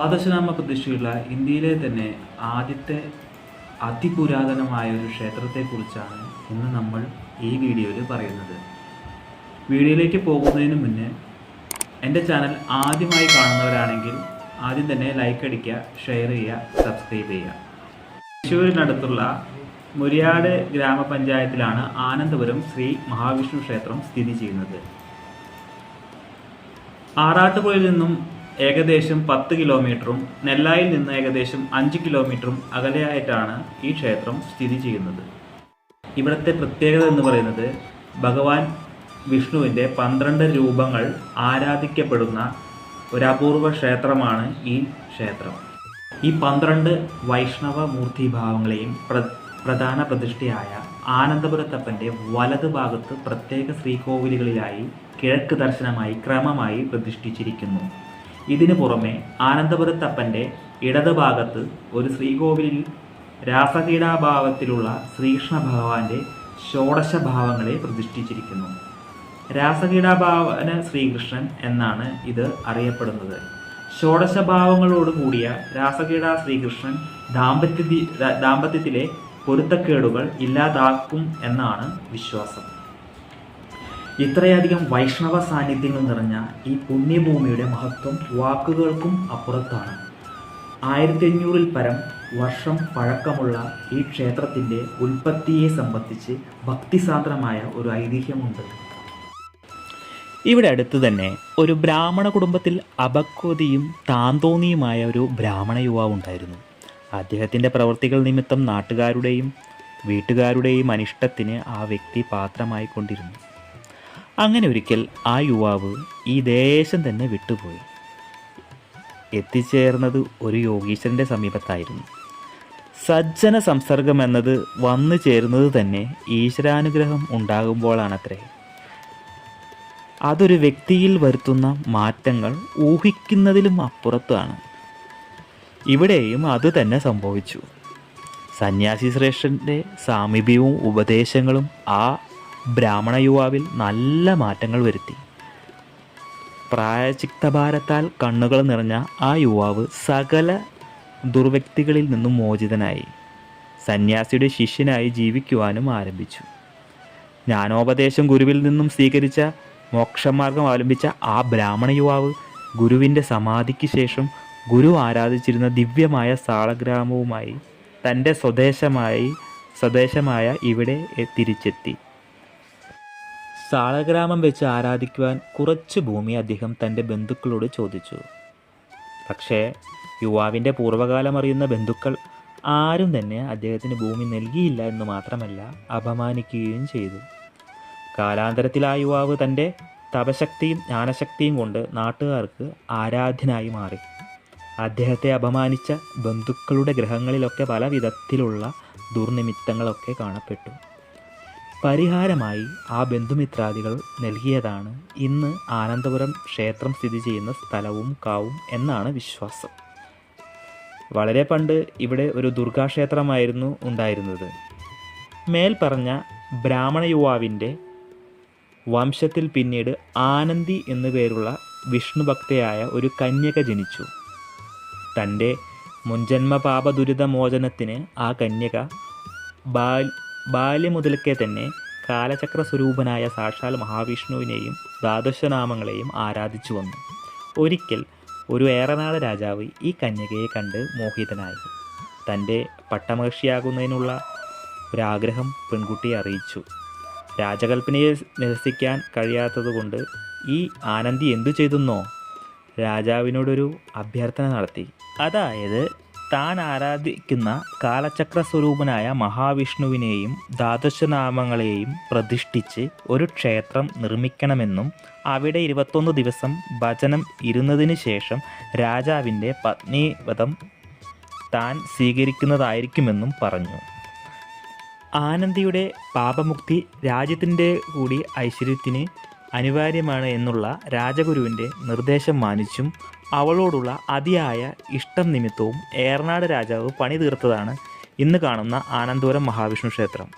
ദ്വാദശനാമ പ്രതിഷ്ഠയുള്ള ഇന്ത്യയിലെ തന്നെ ആദ്യത്തെ അതിപുരാതനമായ ഒരു ക്ഷേത്രത്തെക്കുറിച്ചാണ് ഇന്ന് നമ്മൾ ഈ വീഡിയോയിൽ പറയുന്നത്. വീഡിയോയിലേക്ക് പോകുന്നതിന് മുന്നേ എന്റെ ചാനൽ ആദ്യമായി കാണുന്നവരാണെങ്കിൽ ആദ്യം തന്നെ ലൈക്ക് അടിക്കുക ഷെയർ ചെയ്യുക സബ്സ്ക്രൈബ് ചെയ്യുക. തൃശ്ശൂരിനടുത്തുള്ള മുരിയാട് ഗ്രാമപഞ്ചായത്തിലാണ് ആനന്ദപുരം ശ്രീ മഹാവിഷ്ണു ക്ഷേത്രം സ്ഥിതി ചെയ്യുന്നത്. ആറാട്ടുപുഴയിൽ നിന്നും ഏകദേശം പത്ത് കിലോമീറ്ററും നെല്ലായിൽ നിന്ന് ഏകദേശം അഞ്ച് കിലോമീറ്ററും അകലെയായിട്ടാണ് ഈ ക്ഷേത്രം സ്ഥിതി ചെയ്യുന്നത്. ഇവിടുത്തെ പ്രത്യേകത എന്ന് പറയുന്നത് ഭഗവാൻ വിഷ്ണുവിന്റെ പന്ത്രണ്ട് രൂപങ്ങൾ ആരാധിക്കപ്പെടുന്ന ഒരു അപൂർവ ക്ഷേത്രമാണ് ഈ ക്ഷേത്രം. ഈ പന്ത്രണ്ട് വൈഷ്ണവ മൂർത്തിഭാവങ്ങളെയും പ്ര പ്രധാന പ്രതിഷ്ഠയായ ആനന്ദപുരത്തപ്പന്റെ വലത് ഭാഗത്ത് പ്രത്യേക ശ്രീകോവിലുകളിലായി കിഴക്ക് ദർശനമായി ക്രമമായി പ്രതിഷ്ഠിച്ചിരിക്കുന്നു. ഇതിനു പുറമെ ആനന്ദപുരത്തപ്പന്റെ ഇടത് ഭാഗത്ത് ഒരു ശ്രീകോവിലിൽ രാസകീടാഭാവത്തിലുള്ള ശ്രീകൃഷ്ണ ഭഗവാന്റെ ഷോഡശ ഭാവങ്ങളെ പ്രതിഷ്ഠിച്ചിരിക്കുന്നു. രാസകീടാഭാവന ശ്രീകൃഷ്ണൻ എന്നാണ് ഇത് അറിയപ്പെടുന്നത്. ഷോഡശഭാവങ്ങളോട് കൂടിയ രാസകീട ശ്രീകൃഷ്ണൻ ദാമ്പത്യ ദാമ്പത്യത്തിലെ പൊരുത്തക്കേടുകൾ ഇല്ലാതാക്കും എന്നാണ് വിശ്വാസം. ഇത്രയധികം വൈഷ്ണവ സാന്നിധ്യങ്ങൾ നിറഞ്ഞ ഈ പുണ്യഭൂമിയുടെ മഹത്വം വാക്കുകൾക്കും അപ്പുറത്താണ്. ആയിരത്തി അഞ്ഞൂറിൽ പരം വർഷം പഴക്കമുള്ള ഈ ക്ഷേത്രത്തിന്റെ ഉൽപ്പത്തിയെ സംബന്ധിച്ച് ഭക്തിസാന്ദ്രമായ ഒരു ഐതിഹ്യമുണ്ട്. ഇവിടെ അടുത്ത് തന്നെ ഒരു ബ്രാഹ്മണ കുടുംബത്തിൽ അപക്വതിയും താന്തോന്നിയുമായ ഒരു ബ്രാഹ്മണ യുവാവ് ഉണ്ടായിരുന്നു. അദ്ദേഹത്തിന്റെ പ്രവൃത്തികൾ നിമിത്തം നാട്ടുകാരുടെയും വീട്ടുകാരുടെയും അനിഷ്ടത്തിന് ആ വ്യക്തി പാത്രമായി കൊണ്ടിരുന്നു. അങ്ങനെ ഒരിക്കൽ ആ യുവാവ് ഈ ദേശം തന്നെ വിട്ടുപോയി. എത്തിച്ചേർന്നത് ഒരു യോഗീശ്വരന്റെ സമീപത്തായിരുന്നു. സജ്ജന സംസർഗം എന്നത് വന്നു ചേരുന്നത് തന്നെ ഈശ്വരാനുഗ്രഹം ഉണ്ടാകുമ്പോഴാണത്രേ. അതൊരു വ്യക്തിയിൽ വരുത്തുന്ന മാറ്റങ്ങൾ ഊഹിക്കുന്നതിലും അപ്പുറത്താണ്. ഇവിടെയും അത് തന്നെ സംഭവിച്ചു. സന്യാസി ശ്രേഷ്ഠന്റെ സാമീപ്യവും ഉപദേശങ്ങളും ആ ബ്രാഹ്മണ യുവാവിൽ നല്ല മാറ്റങ്ങൾ വരുത്തി. പ്രായചിക്തഭാരത്താൽ കണ്ണുകൾ നിറഞ്ഞ ആ യുവാവ് സകല ദുർവ്യക്തികളിൽ നിന്നും മോചിതനായി സന്യാസിയുടെ ശിഷ്യനായി ജീവിക്കുവാനും ആരംഭിച്ചു. ജ്ഞാനോപദേശം ഗുരുവിൽ നിന്നും സ്വീകരിച്ച മോക്ഷമാർഗം അവലംബിച്ച ആ ബ്രാഹ്മണ യുവാവ് ഗുരുവിന്റെ സമാധിക്ക് ശേഷം ഗുരു ആരാധിച്ചിരുന്ന ദിവ്യമായ സാളഗ്രാമവുമായി തന്റെ സ്വദേശമായി സ്വദേശമായ ഇവിടെ തിരിച്ചെത്തി. സാളഗ്രാമം വെച്ച് ആരാധിക്കുവാൻ കുറച്ച് ഭൂമി അദ്ദേഹം തന്റെ ബന്ധുക്കളോട് ചോദിച്ചു. പക്ഷേ യുവാവിന്റെ പൂർവകാലം അറിയുന്ന ബന്ധുക്കൾ ആരും തന്നെ അദ്ദേഹത്തിന് ഭൂമി നൽകിയില്ല എന്ന് മാത്രമല്ല അപമാനിക്കുകയും ചെയ്തു. കാലാന്തരത്തിൽ ആ യുവാവ് തന്റെ തപശക്തിയും ജ്ഞാനശക്തിയും കൊണ്ട് നാട്ടുകാർക്ക് ആരാധ്യനായി മാറി. അദ്ദേഹത്തെ അപമാനിച്ച ബന്ധുക്കളുടെ ഗ്രഹങ്ങളിലൊക്കെ പല വിധത്തിലുള്ള ദുർനിമിത്തങ്ങളൊക്കെ കാണപ്പെട്ടു. പരിഹാരമായി ആ ബന്ധുമിത്രാദികൾ നൽകിയതാണ് ഇന്ന് ആനന്ദപുരം ക്ഷേത്രം സ്ഥിതി ചെയ്യുന്ന സ്ഥലവും കാവും എന്നാണ് വിശ്വാസം. വളരെ പണ്ട് ഇവിടെ ഒരു ദുർഗാക്ഷേത്രമായിരുന്നു ഉണ്ടായിരുന്നത്. മേൽ പറഞ്ഞ ബ്രാഹ്മണ യുവാവിന്റെ വംശത്തിൽ പിന്നീട് ആനന്ദി എന്നു പേരുള്ള വിഷ്ണുഭക്തയായ ഒരു കന്യക ജനിച്ചു. തന്റെ മുൻജന്മ പാപ ആ കന്യക ബാൽ ബാല്യം മുതൽക്കേ തന്നെ കാലചക്ര സ്വരൂപനായ സാക്ഷാൽ മഹാവിഷ്ണുവിനെയും ദ്വാദശനാമങ്ങളെയും ആരാധിച്ചു വന്നു. ഒരിക്കൽ ഒരു ഏറനാട് രാജാവ് ഈ കന്യകയെ കണ്ട് മോഹിതനായി. തന്റെ പട്ടമഹർഷിയാകുന്നതിനുള്ള ഒരാഗ്രഹം പെൺകുട്ടിയെ അറിയിച്ചു. രാജകൽപ്പനയെ നിരസിക്കാൻ കഴിയാത്തതുകൊണ്ട് ഈ ആനന്ദി എന്തു ചെയ്തെന്നോ രാജാവിനോടൊരു അഭ്യർത്ഥന നടത്തി. അതായത് താൻ ആരാധിക്കുന്ന കാലചക്ര സ്വരൂപനായ മഹാവിഷ്ണുവിനെയും ദ്വാദശനാമങ്ങളെയും പ്രതിഷ്ഠിച്ച് ഒരു ക്ഷേത്രം നിർമ്മിക്കണമെന്നും അവിടെ ഇരുപത്തൊന്ന് ദിവസം ഭജനം ഇരുന്നതിന് ശേഷം രാജാവിന്റെ പത്നീവധം താൻ സ്വീകരിക്കുന്നതായിരിക്കുമെന്നും പറഞ്ഞു. ആനന്ദിയുടെ പാപമുക്തി രാജ്യത്തിന്റെ കൂടി ഐശ്വര്യത്തിന് അനിവാര്യമാണ് എന്നുള്ള രാജഗുരുവിന്റെ നിർദ്ദേശം മാനിച്ചും അവളോടുള്ള അതിയായ ഇഷ്ടം നിമിത്തവും ഏറനാട് രാജാവ് പണി തീർത്തതാണ് ഇന്ന് കാണുന്ന ആനന്ദപുരം മഹാവിഷ്ണു ക്ഷേത്രം.